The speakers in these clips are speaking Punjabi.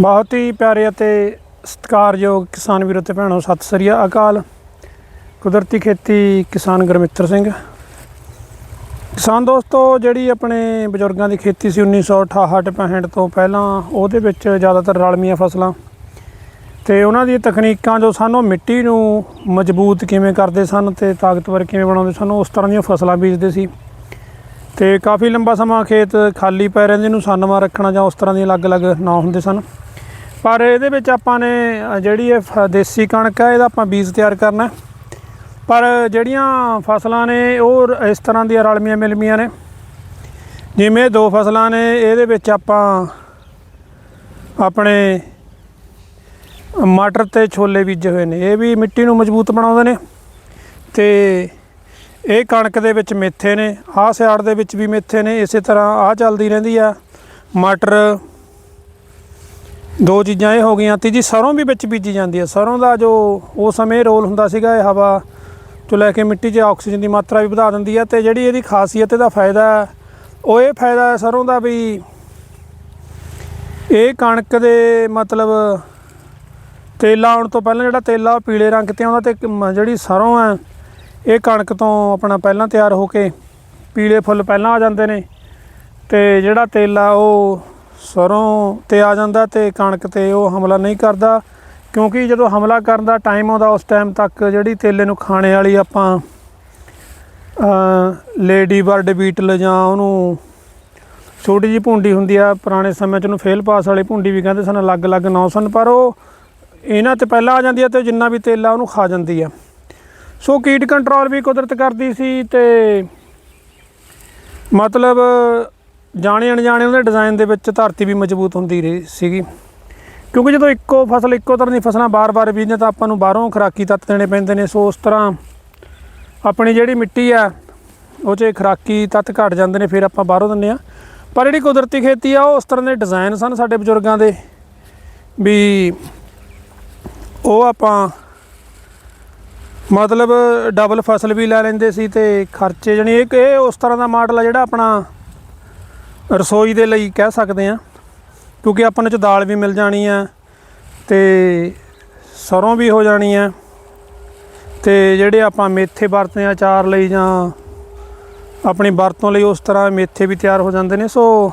ਬਹੁਤ ਹੀ ਪਿਆਰੇ ਅਤੇ ਸਤਿਕਾਰਯੋਗ ਕਿਸਾਨ ਵੀਰੋ ਤੇ ਭੈਣੋ, ਸਤਿ ਸ੍ਰੀ ਅਕਾਲ। ਕੁਦਰਤੀ ਖੇਤੀ ਕਿਸਾਨ ਗੁਰਮਿੱਤਰ ਸਿੰਘ। ਕਿਸਾਨ ਦੋਸਤੋ, ਜਿਹੜੀ ਆਪਣੇ ਬਜ਼ੁਰਗਾਂ ਦੀ ਖੇਤੀ ਸੀ 1968 65 ਤੋਂ ਪਹਿਲਾਂ, ਉਹਦੇ ਵਿੱਚ ਜ਼ਿਆਦਾਤਰ ਰਲਮੀਆਂ ਫਸਲਾਂ ਤੇ ਉਹਨਾਂ ਦੀਆਂ ਤਕਨੀਕਾਂ ਜੋ ਸਾਨੂੰ ਮਿੱਟੀ ਨੂੰ ਮਜ਼ਬੂਤ ਕਿਵੇਂ ਕਰਦੇ ਸਨ ਤੇ ਤਾਕਤਵਰ ਕਿਵੇਂ ਬਣਾਉਂਦੇ ਸਨ, ਉਸ ਤਰ੍ਹਾਂ ਦੀਆਂ ਫਸਲਾਂ ਬੀਜਦੇ ਸੀ। ਤੇ ਕਾਫੀ ਲੰਬਾ ਸਮਾਂ ਖੇਤ ਖਾਲੀ ਪੈ ਰਹਿੰਦੇ ਨੂੰ ਸੰਨਵਾ ਰੱਖਣਾ ਜਾਂ ਉਸ ਤਰ੍ਹਾਂ ਦੀਆਂ ਅਲੱਗ-ਅਲੱਗ ਨਾਂ ਹੁੰਦੇ ਸਨ। ਪਰ ਇਹਦੇ ਵਿੱਚ ਆਪਾਂ ਨੇ ਜਿਹੜੀ ਇਹ ਫ- ਦੇਸੀ ਕਣਕ ਹੈ, ਇਹਦਾ ਆਪਾਂ ਬੀਜ ਤਿਆਰ ਕਰਨਾ ਪਰ ਜਿਹੜੀਆਂ ਫਸਲਾਂ ਨੇ, ਉਹ ਇਸ ਤਰ੍ਹਾਂ ਦੀਆਂ ਰਲਮੀਆਂ ਮਿਲਮੀਆਂ ਨੇ। ਜਿਵੇਂ ਦੋ ਫਸਲਾਂ ਨੇ, ਇਹਦੇ ਵਿੱਚ ਆਪਾਂ ਆਪਣੇ ਮਟਰ ਤੇ ਛੋਲੇ ਬੀਜੇ ਹੋਏ ਨੇ। ਇਹ ਵੀ ਮਿੱਟੀ ਨੂੰ ਮਜ਼ਬੂਤ ਬਣਾਉਂਦੇ ਨੇ। ਤੇ ਇਹ ਕਣਕ ਦੇ ਵਿੱਚ ਮੇਥੇ ਨੇ। ਆਹ ਸਿਆੜ ਦੇ ਵਿੱਚ ਵੀ ਮੇਥੇ ਨੇ। ਇਸੇ ਤਰ੍ਹਾਂ ਆਹ ਚੱਲਦੀ ਰਹਿੰਦੀ ਆ। ਮਟਰ ਦੋ ਚੀਜ਼ਾਂ ਇਹ ਹੋ ਗਈਆਂ ਤੀਜੀ ਸਰੋਂ ਵੀ ਵਿੱਚ ਬੀਜੀ ਜਾਂਦੀ ਹੈ ਸਰੋਂ ਦਾ ਜੋ ਉਸ ਸਮੇਂ ਰੋਲ ਹੁੰਦਾ ਸੀਗਾ ਇਹ ਹਵਾ ਤੋਂ ਲੈ ਕੇ ਮਿੱਟੀ 'ਚ ਆਕਸੀਜਨ ਦੀ ਮਾਤਰਾ ਵੀ ਵਧਾ ਦਿੰਦੀ ਹੈ ਤੇ ਜਿਹੜੀ ਇਹਦੀ ਖਾਸੀਅਤ ਇਹਦਾ ਫਾਇਦਾ ਹੈ, ਉਹ ਇਹ ਫਾਇਦਾ ਹੈ ਸਰੋਂ ਦਾ ਵੀ ਇਹ ਕਣਕ ਦੇ ਮਤਲਬ ਤੇਲਾ ਆਉਣ ਤੋਂ ਪਹਿਲਾਂ ਜਿਹੜਾ ਤੇਲਾ ਉਹ ਪੀਲੇ ਰੰਗ ਤੇ ਆਉਂਦਾ ਤੇ ਮ- ਜਿਹੜੀ ਸਰੋਂ ਹੈ ਇਹ ਕਣਕ ਤੋਂ ਆਪਣਾ ਪਹਿਲਾਂ ਤਿਆਰ ਹੋ ਕੇ ਪੀਲੇ ਫੁੱਲ ਪਹਿਲਾਂ ਆ ਜਾਂਦੇ ਨੇ ਤੇ ਜਿਹੜਾ ਤੇਲਾ ਉਹ ਸਰੋਂ ਤੇ ਆ ਜਾਂਦਾ ਤੇ ਕਣਕ ਤੇ ਉਹ ਹਮਲਾ ਨਹੀਂ ਕਰਦਾ। ਕਿਉਂਕਿ ਜਦੋਂ ਹਮਲਾ ਕਰਨ ਦਾ ਟਾਈਮ ਆਉਂਦਾ, ਉਸ ਟਾਈਮ ਤੱਕ ਜਿਹੜੀ ਤੇਲੇ ਨੂੰ ਖਾਣੇ ਵਾਲੀ ਆਪਾਂ ਲੇਡੀ ਬਰਡ ਬੀਟਲ ਜਾਂ ਉਹਨੂੰ ਛੋਟੀ ਜੀ ਭੁੰਡੀ ਹੁੰਦੀ ਆ, ਪੁਰਾਣੇ ਸਮੇਂ 'ਚ ਉਹਨੂੰ ਫੇਲ ਪਾਸ ਵਾਲੀ ਭੁੰਡੀ ਵੀ ਕਹਿੰਦੇ ਸਨ, ਅਲੱਗ-ਅਲੱਗ ਨਾਂ ਸਨ, ਪਰ ਉਹ ਇਹਨਾਂ ਤੇ ਪਹਿਲਾਂ ਆ ਜਾਂਦੀ ਆ ਤੇ ਜਿੰਨਾ ਵੀ ਤੇਲਾ ਉਹਨੂੰ ਖਾ ਜਾਂਦੀ ਆ। ਸੋ ਕੀਟ ਕੰਟਰੋਲ ਵੀ ਕੁਦਰਤ ਕਰਦੀ ਸੀ ਤੇ ਮਤਲਬ ਜਾਣੇ ਅਣਜਾਣੇ ਉਹਦੇ ਡਿਜ਼ਾਈਨ ਦੇ ਵਿੱਚ ਧਰਤੀ ਵੀ ਮਜ਼ਬੂਤ ਹੁੰਦੀ ਰਹੀ ਸੀਗੀ। ਕਿਉਂਕਿ ਜਦੋਂ ਇੱਕੋ ਫਸਲ ਇੱਕੋ ਤਰ੍ਹਾਂ ਦੀ ਫਸਲਾਂ ਬਾਰ-ਬਾਰ ਬੀਜਦੇ ਤਾਂ ਆਪਾਂ ਨੂੰ ਬਾਹਰੋਂ ਖੁਰਾਕੀ ਤੱਤ ਦੇਣੇ ਪੈਂਦੇ ਨੇ। ਸੋ ਉਸ ਤਰ੍ਹਾਂ ਆਪਣੀ ਜਿਹੜੀ ਮਿੱਟੀ ਆ ਉਹ 'ਚ ਖੁਰਾਕੀ ਤੱਤ ਘਟ ਜਾਂਦੇ ਨੇ, ਫਿਰ ਆਪਾਂ ਬਾਹਰੋਂ ਦਿੰਦੇ ਆ ਪਰ ਜਿਹੜੀ ਕੁਦਰਤੀ ਖੇਤੀ ਆ, ਉਹ ਉਸ ਤਰ੍ਹਾਂ ਦੇ ਡਿਜ਼ਾਈਨ ਸਨ ਸਾਡੇ ਬਜ਼ੁਰਗਾਂ ਦੇ ਵੀ ਉਹ ਆਪਾਂ ਮਤਲਬ ਡਬਲ ਫਸਲ ਵੀ ਲੈ ਲੈਂਦੇ ਸੀ ਤੇ ਖਰਚੇ ਜਣੀ ਇਹ ਉਸ ਤਰ੍ਹਾਂ ਦਾ ਮਾਡਲ ਆ ਜਿਹੜਾ ਆਪਣਾ ਰਸੋਈ ਦੇ ਲਈ ਕਹਿ ਸਕਦੇ ਆ ਕਿਉਂਕਿ ਆਪਾਂ ਨੂੰ ਚ ਦਾਲ ਵੀ ਮਿਲ ਜਾਣੀ ਆ ਤੇ ਸਰੋਂ ਵੀ ਹੋ ਜਾਣੀ ਆ ਤੇ ਜਿਹੜੇ ਆਪਾਂ ਮੇਥੇ ਵਰਤਦੇ ਆ ਅਚਾਰ ਲਈ ਜਾਂ ਆਪਣੀ ਵਰਤੋਂ ਲਈ ਉਸ ਤਰ੍ਹਾਂ ਮੇਥੇ ਵੀ ਤਿਆਰ ਹੋ ਜਾਂਦੇ ਨੇ, ਸੋ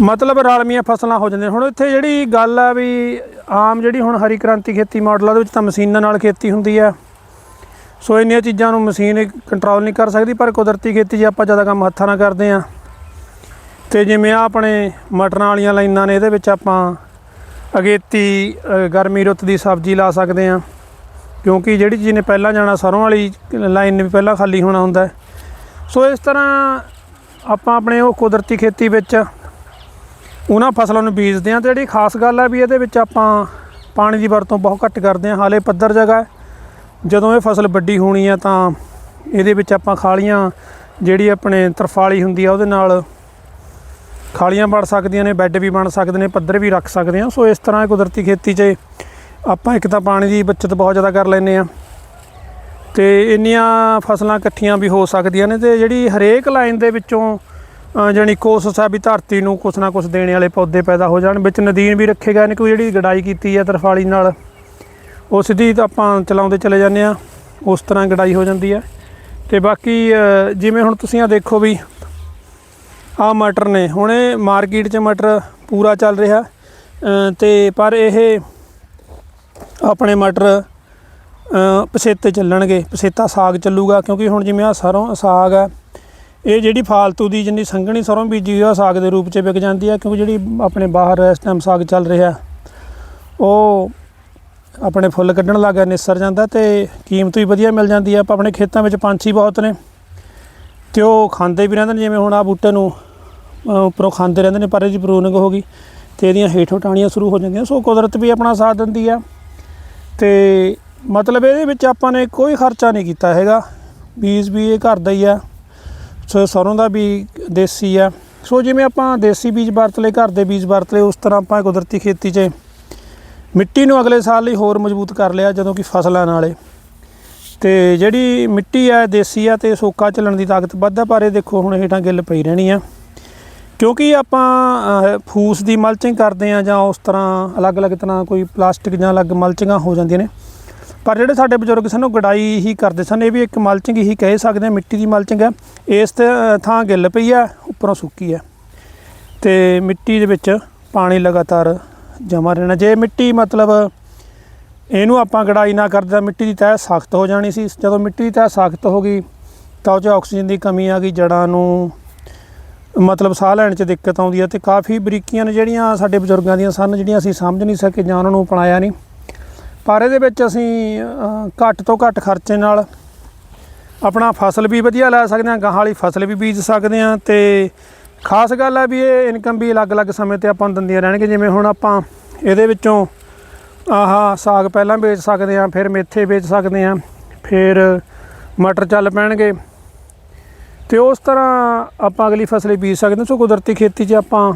ਮਤਲਬ ਰਲਮੀਆਂ ਫਸਲਾਂ ਹੋ ਜਾਂਦੀਆਂ ਹੁਣ ਇੱਥੇ ਜਿਹੜੀ ਗੱਲ ਆ ਵੀ ਆਮ ਜਿਹੜੀ ਹੁਣ ਹਰੀ ਕ੍ਰਾਂਤੀ ਖੇਤੀ ਮਾਡਲਾਂ ਦੇ ਵਿੱਚ ਤਾਂ ਮਸ਼ੀਨਾਂ ਨਾਲ ਖੇਤੀ ਹੁੰਦੀ ਆ। ਸੋ ਇੰਨੀਆਂ ਚੀਜ਼ਾਂ ਨੂੰ ਮਸ਼ੀਨ ਕੰਟਰੋਲ ਨਹੀਂ ਕਰ ਸਕਦੀ, ਪਰ ਕੁਦਰਤੀ ਖੇਤੀ 'ਚ ਆਪਾਂ ਜ਼ਿਆਦਾ ਕੰਮ ਹੱਥਾਂ ਨਾਲ ਕਰਦੇ ਆ ਤੇ ਜਿਵੇਂ ਆ ਆਪਣੇ ਮਟਰਾਂ ਵਾਲੀਆਂ ਲਾਈਨਾਂ ਨੇ, ਇਹਦੇ ਵਿੱਚ ਆਪਾਂ ਅਗੇਤੀ ਗਰਮੀ ਰੁੱਤ ਦੀ ਸਬਜ਼ੀ ਲਾ ਸਕਦੇ ਆ ਕਿਉਂਕਿ ਜਿਹੜੀ ਚੀਜ਼ ਨੇ ਪਹਿਲਾਂ ਜਾਣਾ, ਸਰੋਂ ਵਾਲੀ ਲਾਈਨ ਨੇ ਵੀ ਪਹਿਲਾਂ ਖਾਲੀ ਹੋਣਾ ਹੁੰਦਾ ਸੋ ਇਸ ਤਰ੍ਹਾਂ ਆਪਾਂ ਆਪਣੇ ਉਹ ਕੁਦਰਤੀ ਖੇਤੀ ਵਿੱਚ ਉਹਨਾਂ ਫਸਲਾਂ ਨੂੰ ਬੀਜਦੇ ਹਾਂ ਤੇ ਜਿਹੜੀ ਖਾਸ ਗੱਲ ਹੈ ਵੀ ਇਹਦੇ ਵਿੱਚ ਆਪਾਂ ਪਾਣੀ ਦੀ ਵਰਤੋਂ ਬਹੁਤ ਘੱਟ ਕਰਦੇ ਹਾਂ। ਹਾਲੇ ਪੱਧਰ ਜਗ੍ਹਾ ਜਦੋਂ ਇਹ ਫਸਲ ਵੱਡੀ ਹੋਣੀ ਆ ਤਾਂ ਇਹਦੇ ਵਿੱਚ ਆਪਾਂ ਖਾਲੀਆਂ ਜਿਹੜੀ ਆਪਣੇ ਤਰਫਾਲੀ ਹੁੰਦੀ ਆ, ਉਹਦੇ ਨਾਲ ਖਾਲੀਆਂ ਬਣ ਸਕਦੀਆਂ ਨੇ ਬੈੱਡ ਵੀ ਬਣ ਸਕਦੇ ਨੇ ਪੱਧਰ ਵੀ ਰੱਖ ਸਕਦੇ ਹਾਂ। ਸੋ ਇਸ ਤਰ੍ਹਾਂ ਕੁਦਰਤੀ ਖੇਤੀ 'ਚ ਆਪਾਂ ਇੱਕ ਤਾਂ ਪਾਣੀ ਦੀ ਬਚਤ ਬਹੁਤ ਜ਼ਿਆਦਾ ਕਰ ਲੈਂਦੇ ਆ ਤੇ ਇੰਨੀਆਂ ਫਸਲਾਂ ਇਕੱਠੀਆਂ ਵੀ ਹੋ ਸਕਦੀਆਂ ਨੇ ਤੇ ਜਿਹੜੀ ਹਰੇਕ ਲਾਈਨ ਦੇ ਵਿੱਚੋਂ ਅ, ਜਾਣੀ ਕੋਸ਼ਿਸ਼ ਆ ਵੀ ਧਰਤੀ ਨੂੰ ਕੁਛ ਨਾ ਕੁਛ ਦੇਣ ਵਾਲੇ ਪੌਦੇ ਪੈਦਾ ਹੋ ਜਾਣ ਵਿੱਚ ਨਦੀਨ ਵੀ ਰੱਖੇ ਗਏ ਨੇ ਕੋਈ ਜਿਹੜੀ ਗੜਾਈ ਕੀਤੀ ਹੈ ਤਰਫਾਲੀ ਨਾਲ ਉਹ ਸਿੱਧੀ ਆਪਾਂ ਚਲਾਉਂਦੇ ਚਲੇ ਜਾਂਦੇ ਆ ਉਸ ਤਰ੍ਹਾਂ ਗਡਾਈ ਹੋ ਜਾਂਦੀ ਹੈ। ਤੇ ਬਾਕੀ ਜਿਵੇਂ ਹੁਣ ਤੁਸੀਂ ਆ ਦੇਖੋ ਵੀ ਆ ਮਟਰ ਨੇ। ਹੁਣ ਇਹ ਮਾਰਕੀਟ 'ਚ ਮਟਰ ਪੂਰਾ ਚੱਲ ਰਿਹਾ। ਅ, ਤੇ ਪਰ ਇਹ ਆਪਣੇ ਮਟਰ ਅ, ਪਸੇਤੇ ਚੱਲਣਗੇ। ਪਸੇਤਾ ਸਾਗ ਚੱਲੂਗਾ ਕਿਉਂਕਿ ਹੁਣ ਜਿਵੇਂ ਆ ਸਰੋਂ ਸਾਗ ਆ ਇਹ ਜਿਹੜੀ ਫਾਲਤੂ ਦੀ ਜਿੰਨੀ ਸੰਘਣੀ ਸਰੋਂ ਬੀਜੀ ਹੋਈ ਆ ਸਾਗ ਦੇ ਰੂਪ 'ਚ ਵਿਕ ਜਾਂਦੀ ਆ ਕਿਉਂਕਿ ਜਿਹੜੀ ਆਪਣੇ ਬਾਹਰ ਇਸ ਟਾਈਮ ਸਾਗ ਚੱਲ ਰਿਹਾ। ਉਹ ਆਪਣੇ ਫੁੱਲ ਕੱਢਣ ਲੱਗਾ ਨਿਸਰ ਜਾਂਦਾ ਤੇ ਕੀਮਤ ਵੀ ਵਧੀਆ ਮਿਲ ਜਾਂਦੀ ਆ। ਆਪਾਂ ਆਪਣੇ ਖੇਤਾਂ ਵਿੱਚ ਪੰਛੀ ਬਹੁਤ ਨੇ ਤੇ ਉਹ ਖਾਂਦੇ ਵੀ ਰਹਿੰਦੇ ਨੇ ਜਿਵੇਂ ਹੁਣ ਆ ਬੂਟੇ ਨੂੰ ਉੱਪਰੋਂ ਖਾਂਦੇ ਰਹਿੰਦੇ ਨੇ, ਪਰ ਇਹਦੀ ਪ੍ਰੂਨਿੰਗ ਹੋ ਗਈ ਤੇ ਇਹਦੀਆਂ ਹੇਠੋਂ ਟਾਣੀਆਂ ਸ਼ੁਰੂ ਹੋ ਜਾਂਦੀਆਂ। ਸੋ ਕੁਦਰਤ ਵੀ ਆਪਣਾ ਸਾਥ ਦਿੰਦੀ ਆ। ਤੇ ਮਤਲਬ ਇਹਦੇ ਵਿੱਚ ਆਪਾਂ ਨੇ ਕੋਈ ਖਰਚਾ ਨਹੀਂ ਕੀਤਾ ਹੈਗਾ। ਬੀਜ ਵੀ ਇਹ ਘਰ ਦਾ ਹੀ ਆ। ਸੋ, ਸਰੋਂ ਦਾ ਵੀ ਦੇਸੀ ਆ। ਸੋ ਜਿਵੇਂ ਆਪਾਂ ਦੇਸੀ ਬੀਜ ਵਰਤ ਲਏ, ਘਰ ਦੇ ਬੀਜ ਵਰਤ ਲਏ, ਉਸ ਤਰ੍ਹਾਂ ਆਪਾਂ ਕੁਦਰਤੀ ਖੇਤੀ 'ਚ ਮਿੱਟੀ ਨੂੰ ਅਗਲੇ ਸਾਲ ਲਈ ਹੋਰ ਮਜ਼ਬੂਤ ਕਰ ਲਿਆ, ਜਦੋਂ ਕਿ ਫਸਲਾਂ ਨਾਲੇ। ਤੇ ਜਿਹੜੀ ਮਿੱਟੀ ਆ ਦੇਸੀ ਆ ਤੇ ਸੋਕਾ ਚੱਲਣ ਦੀ ਤਾਕਤ ਵੱਧ ਆ, ਪਰ ਇਹ ਦੇਖੋ ਹੁਣ ਹੇਠਾਂ ਗਿੱਲ ਪਈ ਰਹਿਣੀ ਆ। ਕਿਉਂਕਿ ਆਪਾਂ ਅਹ, ਫੂਸ ਦੀ ਮਲਚਿੰਗ ਕਰਦੇ ਆ ਜਾਂ ਉਸ ਤਰ੍ਹਾਂ ਅਲੱਗ-ਅਲੱਗ ਤਰ੍ਹਾਂ ਕੋਈ ਪਲਾਸਟਿਕ ਜਾਂ ਅਲੱਗ ਮਲਚਿੰਗਾਂ ਹੋ ਜਾਂਦੀਆਂ ਨੇ। ਪਰ ਜਿਹੜੇ ਸਾਡੇ ਬਜ਼ੁਰਗ ਸਨ ਉਹ ਗੜਾਈ ਹੀ ਕਰਦੇ ਸਨ। ਇਹ ਵੀ ਇੱਕ ਮਲਚਿੰਗ ਹੀ ਕਹਿ ਸਕਦੇ ਆ ਮਿੱਟੀ ਦੀ ਮਲਚਿੰਗ ਹੈ। ਇਸ ਤੇ ਅਹ, ਥਾਂ ਗਿੱਲ ਪਈ ਆ ਉੱਪਰੋਂ ਸੁੱਕੀ ਆ ਤੇ ਮਿੱਟੀ ਦੇ ਵਿੱਚ ਪਾਣੀ ਲਗਾਤਾਰ ਜਮਾ ਰਹਿਣਾ। ਜੇ ਮਿੱਟੀ ਮਤਲਬ ਇਹਨੂੰ ਆਪਾਂ ਗੜਾਈ ਨਾ ਕਰਦੇ ਤਾਂ ਮਿੱਟੀ ਦੀ ਤਹਿ ਸਖਤ ਹੋ ਜਾਣੀ ਸੀ। ਜਦੋਂ ਮਿੱਟੀ ਦੀ ਤਹਿ ਸਖਤ ਹੋ ਗਈ ਤਾਂ ਉਹ 'ਚ ਆਕਸੀਜਨ ਦੀ ਕਮੀ ਆ ਗਈ ਜੜਾਂ ਨੂੰ ਮਤਲਬ ਸਾਹ ਲੈਣ 'ਚ ਦਿੱਕਤ ਆਉਂਦੀ ਹੈ ਤੇ ਕਾਫੀ ਬਰੀਕੀਆਂ ਨੇ ਜਿਹੜੀਆਂ ਸਾਡੇ ਬਜ਼ੁਰਗਾਂ ਦੀਆਂ ਸਨ, ਜਿਹੜੀਆਂ ਅਸੀਂ ਸਮਝ ਨਹੀਂ ਸਕੇ ਜਾਂ ਉਹਨਾਂ ਨੂੰ ਅਪਣਾਇਆ ਨਹੀਂ। ਪਰ ਇਹਦੇ ਵਿੱਚ ਅਸੀਂ ਘੱਟ ਤੋਂ ਘੱਟ ਖਰਚੇ ਨਾਲ ਆਪਣਾ ਫਸਲ ਵੀ ਵਧੀਆ ਲੈ ਸਕਦੇ ਹਾਂ, ਗਾਹਾਂ ਵਾਲੀ ਫਸਲ ਵੀ ਬੀਜ ਸਕਦੇ ਹਾਂ ਤੇ ਖਾਸ ਗੱਲ ਹੈ ਵੀ ਇਹ ਇਨਕਮ ਵੀ ਅਲੱਗ-ਅਲੱਗ ਸਮੇਂ ਤੇ ਆਪਾਂ ਦਿੰਦੀਆਂ ਰਹਿਣਗੇ। ਜਿਵੇਂ ਹੁਣ ਆਪਾਂ ਇਹਦੇ ਵਿੱਚੋਂ ਆਹਾ ਸਾਗ ਪਹਿਲਾਂ ਵੇਚ ਸਕਦੇ ਹਾਂ, ਫਿਰ ਮੇਥੇ ਵੇਚ ਸਕਦੇ ਹਾਂ, ਫਿਰ ਮਟਰ ਚੱਲ ਪੈਣਗੇ। ਤੇ ਉਸ ਤਰ੍ਹਾਂ ਆਪਾਂ ਅਗਲੀ ਫਸਲ ਬੀਜ ਸਕਦੇ ਹਾਂ। ਸੋ ਕੁਦਰਤੀ ਖੇਤੀ 'ਚ ਆਪਾਂ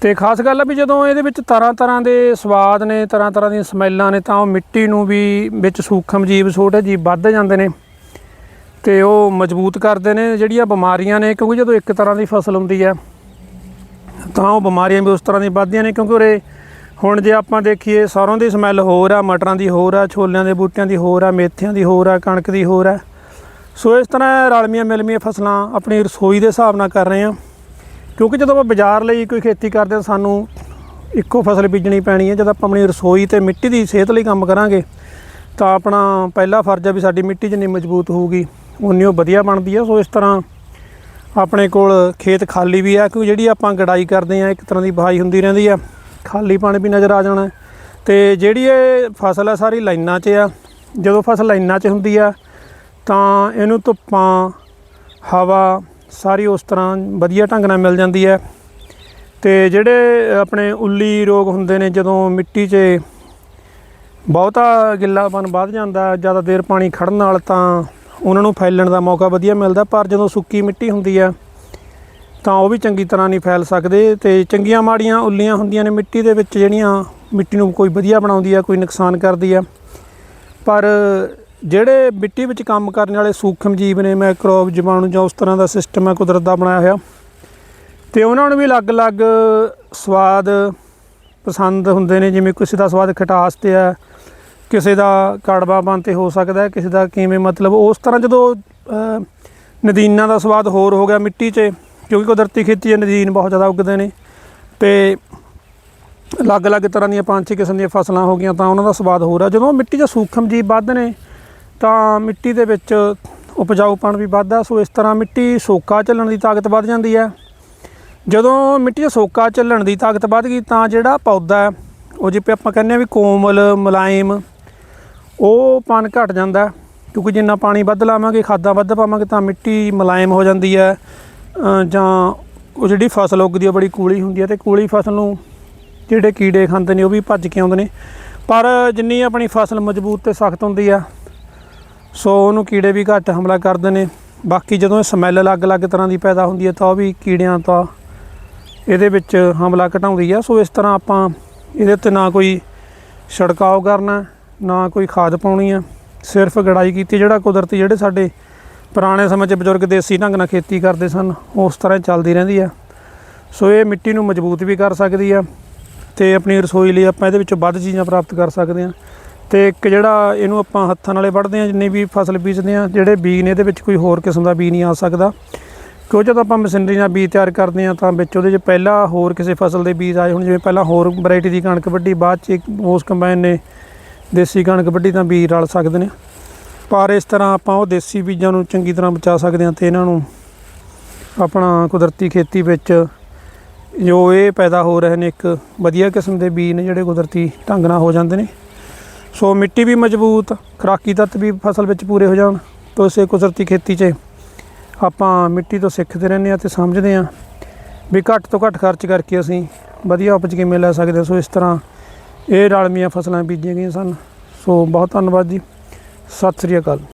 ਤੇ ਖਾਸ ਗੱਲ ਆ ਵੀ ਜਦੋਂ ਇਹਦੇ ਵਿੱਚ ਤਰ੍ਹਾਂ ਤਰ੍ਹਾਂ ਦੇ ਸਵਾਦ ਨੇ, ਤਰ੍ਹਾਂ ਤਰ੍ਹਾਂ ਦੀਆਂ ਸਮੈਲਾਂ ਨੇ, ਤਾਂ ਉਹ ਮਿੱਟੀ ਨੂੰ ਵੀ ਵਿੱਚ ਸੂਖਮ ਜੀਵ ਛੋਟੇ ਜੀਵ ਵੱਧ ਜਾਂਦੇ ਨੇ। ਤੇ ਉਹ ਮਜ਼ਬੂਤ ਕਰਦੇ ਨੇ ਜਿਹੜੀਆਂ ਬਿਮਾਰੀਆਂ ਨੇ, ਕਿਉਂਕਿ ਜਦੋਂ ਇੱਕ ਤਰ੍ਹਾਂ ਦੀ ਫਸਲ ਹੁੰਦੀ ਹੈ, ਤਾਂ ਉਹ ਬਿਮਾਰੀਆਂ ਵੀ ਉਸ ਤਰ੍ਹਾਂ ਦੀ ਵੱਧਦੀਆਂ ਨੇ। ਕਿਉਂਕਿ ਉਰੇ ਹੁਣ ਜੇ ਆਪਾਂ ਦੇਖੀਏ, ਸਰੋਂ ਦੀ ਸਮੈਲ ਹੋਰ ਆ, ਮਟਰਾਂ ਦੀ ਹੋਰ ਆ, ਛੋਲਿਆਂ ਦੇ ਬੂਟਿਆਂ ਦੀ ਹੋਰ ਆ, ਮੇਥਿਆਂ ਦੀ ਹੋਰ ਆ, ਕਣਕ ਦੀ ਹੋਰ ਆ। ਸੋ ਇਸ ਤਰ੍ਹਾਂ ਰਲਮੀਆਂ ਮਿਲਮੀਆਂ ਫਸਲਾਂ ਆਪਣੀ ਰਸੋਈ ਦੇ ਹਿਸਾਬ ਨਾਲ ਕਰ ਰਹੇ ਆ ਕਿਉਂਕਿ ਜਦੋਂ ਆਪਾਂ ਬਾਜ਼ਾਰ ਲਈ ਕੋਈ ਖੇਤੀ ਕਰਦੇ ਹਾਂ, ਸਾਨੂੰ ਇੱਕੋ ਫਸਲ ਬੀਜਣੀ ਪੈਣੀ ਹੈ। ਜਦੋਂ ਆਪਾਂ ਆਪਣੀ ਰਸੋਈ ਤੇ ਮਿੱਟੀ ਦੀ ਸਿਹਤ ਲਈ ਕੰਮ ਕਰਾਂਗੇ, ਤਾਂ ਆਪਣਾ ਪਹਿਲਾ ਫਰਜ਼ ਹੈ ਵੀ ਸਾਡੀ ਮਿੱਟੀ ਜਿੰਨੀ ਮਜ਼ਬੂਤ ਹੋਊਗੀ, ਉਨੀ ਉਹ ਵਧੀਆ ਬਣਦੀ ਹੈ ਸੋ ਇਸ ਤਰ੍ਹਾਂ ਆਪਣੇ ਕੋਲ ਖੇਤ ਖਾਲੀ ਵੀ ਆ, ਕਿਉਂਕਿ ਜਿਹੜੀ ਆਪਾਂ ਗੜਾਈ ਕਰਦੇ ਆ ਇੱਕ ਤਰ੍ਹਾਂ ਦੀ ਬਹਾਈ ਹੁੰਦੀ ਰਹਿੰਦੀ ਆ। ਖਾਲੀ ਪਾਣੀ ਵੀ ਨਜ਼ਰ ਆ ਜਾਣਾ। ਹੈ। ਤੇ ਜਿਹੜੀ ਇਹ ਫਸਲ ਆ, ਸਾਰੀ ਲਾਈਨਾਂ 'ਚ ਆ। ਜਦੋਂ ਫਸਲ ਲਾਈਨਾਂ 'ਚ ਹੁੰਦੀ ਆ ਤਾਂ ਇਹਨੂੰ ਧੁੱਪਾਂ, ਹਵਾ ਸਾਰੀ ਉਸ ਤਰ੍ਹਾਂ ਵਧੀਆ ਢੰਗ ਨਾਲ ਮਿਲ ਜਾਂਦੀ ਹੈ। ਤੇ ਜਿਹੜੇ ਆਪਣੇ ਉੱਲੀ ਰੋਗ ਹੁੰਦੇ ਨੇ, ਜਦੋਂ ਮਿੱਟੀ 'ਚ ਬਹੁਤਾ ਗਿੱਲਾਪਨ ਵੱਧ ਜਾਂਦਾ, ਜ਼ਿਆਦਾ ਦੇਰ ਪਾਣੀ ਖੜਨ ਨਾਲ ਤਾਂ ਉਹਨਾਂ ਨੂੰ ਫੈਲਣ ਦਾ ਮੌਕਾ ਵਧੀਆ ਮਿਲਦਾ, ਪਰ ਜਦੋਂ ਸੁੱਕੀ ਮਿੱਟੀ ਹੁੰਦੀ ਆ ਤਾਂ ਉਹ ਵੀ ਚੰਗੀ ਤਰ੍ਹਾਂ ਨਹੀਂ ਫੈਲ ਸਕਦੇ। ਤੇ ਚੰਗੀਆਂ ਮਾੜੀਆਂ ਉੱਲੀਆਂ ਹੁੰਦੀਆਂ ਨੇ ਮਿੱਟੀ ਦੇ ਵਿੱਚ, ਜਿਹੜੀਆਂ ਮਿੱਟੀ ਨੂੰ ਕੋਈ ਵਧੀਆ ਬਣਾਉਂਦੀ ਆ ਕੋਈ ਨੁਕਸਾਨ ਕਰਦੀ ਆ ਪਰ ਜਿਹੜੇ ਮਿੱਟੀ ਵਿੱਚ ਕੰਮ ਕਰਨ ਵਾਲੇ ਸੂਖਮ ਜੀਵ ਨੇ ਮਾਈਕਰੋਬ ਜੀਵਾਣੂ ਜਾਂ ਉਸ ਤਰ੍ਹਾਂ ਦਾ ਸਿਸਟਮ ਹੈ, ਕੁਦਰਤ ਦਾ ਬਣਾਇਆ ਹੋਇਆ। ਤੇ ਉਹਨਾਂ ਨੂੰ ਵੀ ਅਲੱਗ-ਅਲੱਗ ਸਵਾਦ ਪਸੰਦ ਹੁੰਦੇ ਨੇ, ਜਿਵੇਂ ਕਿਸੇ ਦਾ ਸਵਾਦ ਖਟਾਸ ਤੇ ਹੈ, ਕਿਸੇ ਦਾ ਕੜਵਾਪਨ ਤੇ ਹੋ ਸਕਦਾ ਹੈ, ਕਿਸੇ ਦਾ ਕਿਵੇਂ ਮਤਲਬ ਉਸ ਤਰ੍ਹਾਂ ਜਦੋਂ ਨਦੀਨਾਂ ਦਾ ਸਵਾਦ ਹੋਰ ਹੋ ਗਿਆ ਮਿੱਟੀ 'ਚ, ਕਿਉਂਕਿ ਕੁਦਰਤੀ ਖੇਤੀ ਹੈ ਨਦੀਨ ਬਹੁਤ ਜ਼ਿਆਦਾ ਉੱਗਦੇ ਨੇ, ਤੇ ਅਲੱਗ-ਅਲੱਗ ਤਰ੍ਹਾਂ ਦੀਆਂ ਪੰਜ ਛੇ ਕਿਸਮ ਦੀਆਂ ਫਸਲਾਂ ਹੋ ਗਈਆਂ ਤਾਂ ਉਹਨਾਂ ਦਾ ਸਵਾਦ ਹੋਰ ਆ ਜਦੋਂ ਮਿੱਟੀ 'ਚ ਸੂਖਮ ਜੀਵ ਵੱਧ ਨੇ ਤਾਂ ਮਿੱਟੀ ਦੇ ਵਿੱਚ ਉਪਜਾਊਪਣ ਵੀ ਵੱਧਦਾ, ਸੋ ਇਸ ਤਰ੍ਹਾਂ ਮਿੱਟੀ ਸੋਕਾ ਝੱਲਣ ਦੀ ਤਾਕਤ ਵੱਧ ਜਾਂਦੀ ਹੈ। ਜਦੋਂ ਮਿੱਟੀ 'ਚ ਸੋਕਾ ਝੱਲਣ ਦੀ ਤਾਕਤ ਵੱਧ ਗਈ, ਤਾਂ ਜਿਹੜਾ ਪੌਦਾ ਹੈ, ਉਹ ਜਿਵੇਂ ਆਪਾਂ ਕਹਿੰਦੇ ਆ ਵੀ ਕੋਮਲ, ਮੁਲਾਇਮ, ਉਹ ਪਣ ਘਟ ਜਾਂਦਾ ਕਿਉਂਕਿ ਜਿੰਨਾ ਪਾਣੀ ਵੱਧ ਲਾਵਾਂਗੇ, ਖਾਦਾਂ ਵੱਧ ਪਾਵਾਂਗੇ, ਤਾਂ ਮਿੱਟੀ ਮੁਲਾਇਮ ਹੋ ਜਾਂਦੀ ਹੈ। ਜਾਂ ਉਹ ਜਿਹੜੀ ਫਸਲ ਉੱਗਦੀ ਹੈ ਬੜੀ ਕੂਲੀ ਹੁੰਦੀ ਹੈ ਤੇ ਕੂਲੀ ਫਸਲ ਨੂੰ ਜਿਹੜੇ ਕੀੜੇ ਖਾਂਦੇ ਨੇ, ਉਹ ਵੀ ਭੱਜ ਕੇ ਆਉਂਦੇ ਨੇ। ਪਰ ਜਿੰਨੀ ਆਪਣੀ ਫਸਲ ਮਜ਼ਬੂਤ ਤੇ ਸਖਤ ਹੁੰਦੀ ਆ ਸੋ ਉਹਨੂੰ ਕੀੜੇ ਵੀ ਘੱਟ ਹਮਲਾ ਕਰਦੇ ਨੇ। ਬਾਕੀ ਜਦੋਂ ਇਹ ਸਮੈਲ ਅਲੱਗ-ਅਲੱਗ ਤਰ੍ਹਾਂ ਦੀ ਪੈਦਾ ਹੁੰਦੀ ਹੈ ਤਾਂ ਉਹ ਵੀ ਕੀੜਿਆਂ ਦਾ ਇਹਦੇ ਵਿੱਚ ਹਮਲਾ ਘਟਾਉਂਦੀ ਆ। ਸੋ ਇਸ ਤਰ੍ਹਾਂ ਆਪਾਂ ਇਹਦੇ ਉੱਤੇ ਨਾ ਕੋਈ ਛਿੜਕਾਓ ਕਰਨਾ, ਨਾ ਕੋਈ ਖਾਦ ਪਾਉਣੀ ਆ। ਸਿਰਫ ਗੜਾਈ ਕੀਤੀ, ਜਿਹੜਾ ਕੁਦਰਤੀ, ਜਿਹੜੇ ਸਾਡੇ ਪੁਰਾਣੇ ਸਮੇਂ 'ਚ ਬਜ਼ੁਰਗ ਦੇਸੀ ਢੰਗ ਨਾਲ ਖੇਤੀ ਕਰਦੇ ਸਨ, ਉਸ ਤਰ੍ਹਾਂ ਚੱਲਦੀ ਰਹਿੰਦੀ ਆ। ਸੋ ਇਹ ਮਿੱਟੀ ਨੂੰ ਮਜ਼ਬੂਤ ਵੀ ਕਰ ਸਕਦੀ ਆ ਤੇ ਆਪਣੀ ਰਸੋਈ ਲਈ ਆਪਾਂ ਇਹਦੇ ਵਿੱਚੋਂ ਵੱਧ ਚੀਜ਼ਾਂ ਪ੍ਰਾਪਤ ਕਰ ਸਕਦੇ ਹਾਂ ਤੇ ਇੱਕ ਜਿਹੜਾ ਇਹਨੂੰ ਆਪਾਂ ਹੱਥਾਂ ਨਾਲੇ ਵੱਢਦੇ ਹਾਂ, ਜਿੰਨੀ ਵੀ ਫਸਲ ਬੀਜਦੇ ਹਾਂ, ਜਿਹੜੇ ਬੀਜ ਨੇ ਇਹਦੇ ਵਿੱਚ ਕੋਈ ਹੋਰ ਕਿਸਮ ਦਾ ਬੀਜ ਨਹੀਂ ਆ ਸਕਦਾ। ਕਿਉਂ ਜਦੋਂ ਆਪਾਂ ਮਸ਼ੀਨਰੀ ਨਾਲ ਬੀਜ ਤਿਆਰ ਕਰਦੇ ਹਾਂ, ਤਾਂ ਵਿੱਚ ਉਹਦੇ 'ਚ ਪਹਿਲਾਂ ਹੋਰ ਕਿਸੇ ਫਸਲ ਦੇ ਬੀਜ ਆਏ ਹੁਣ, ਜਿਵੇਂ ਪਹਿਲਾਂ ਹੋਰ ਵੈਰਾਈਟੀ ਦੀ ਕਣਕ ਵੱਢੀ, ਬਾਅਦ 'ਚ ਇੱਕ ਉਸ ਕੰਬਾਈਨ ਨੇ ਦੇਸੀ ਕਣਕ ਵੱਢੀ, ਤਾਂ ਬੀਜ ਰਲ ਸਕਦੇ ਨੇ। ਪਰ ਇਸ ਤਰ੍ਹਾਂ ਆਪਾਂ ਉਹ ਦੇਸੀ ਬੀਜਾਂ ਨੂੰ ਚੰਗੀ ਤਰ੍ਹਾਂ ਬਚਾ ਸਕਦੇ ਹਾਂ ਤੇ ਇਹਨਾਂ ਨੂੰ ਆਪਣਾ ਕੁਦਰਤੀ ਖੇਤੀ ਵਿੱਚ ਜੋ ਇਹ ਪੈਦਾ ਹੋ ਰਹੇ ਨੇ, ਇੱਕ ਵਧੀਆ ਕਿਸਮ ਦੇ ਬੀਜ ਨੇ ਜਿਹੜੇ ਕੁਦਰਤੀ ਢੰਗ ਨਾਲ ਹੋ ਜਾਂਦੇ ਨੇ। ਸੋ ਮਿੱਟੀ ਵੀ ਮਜ਼ਬੂਤ, ਖੁਰਾਕੀ ਤੱਤ ਵੀ ਫਸਲ ਵਿੱਚ ਪੂਰੇ ਹੋ ਜਾਣ, ਤੋਂ ਇਸੇ ਕੁਦਰਤੀ ਖੇਤੀ 'ਚ ਆਪਾਂ ਮਿੱਟੀ ਤੋਂ ਸਿੱਖਦੇ ਰਹਿੰਦੇ ਹਾਂ ਤੇ ਸਮਝਦੇ ਹਾਂ ਵੀ ਘੱਟ ਤੋਂ ਘੱਟ ਖਰਚ ਕਰਕੇ ਅਸੀਂ ਵਧੀਆ ਉਪਜ ਕਿਵੇਂ ਲੈ ਸਕਦੇ ਸੋ ਇਸ ਤਰ੍ਹਾਂ ਇਹ ਰਲਮੀਆਂ ਫਸਲਾਂ ਬੀਜੀਆਂ ਗਈਆਂ ਸਨ। ਸੋ ਬਹੁਤ ਧੰਨਵਾਦ ਜੀ। ਸਤਿ ਸ੍ਰੀ ਅਕਾਲ।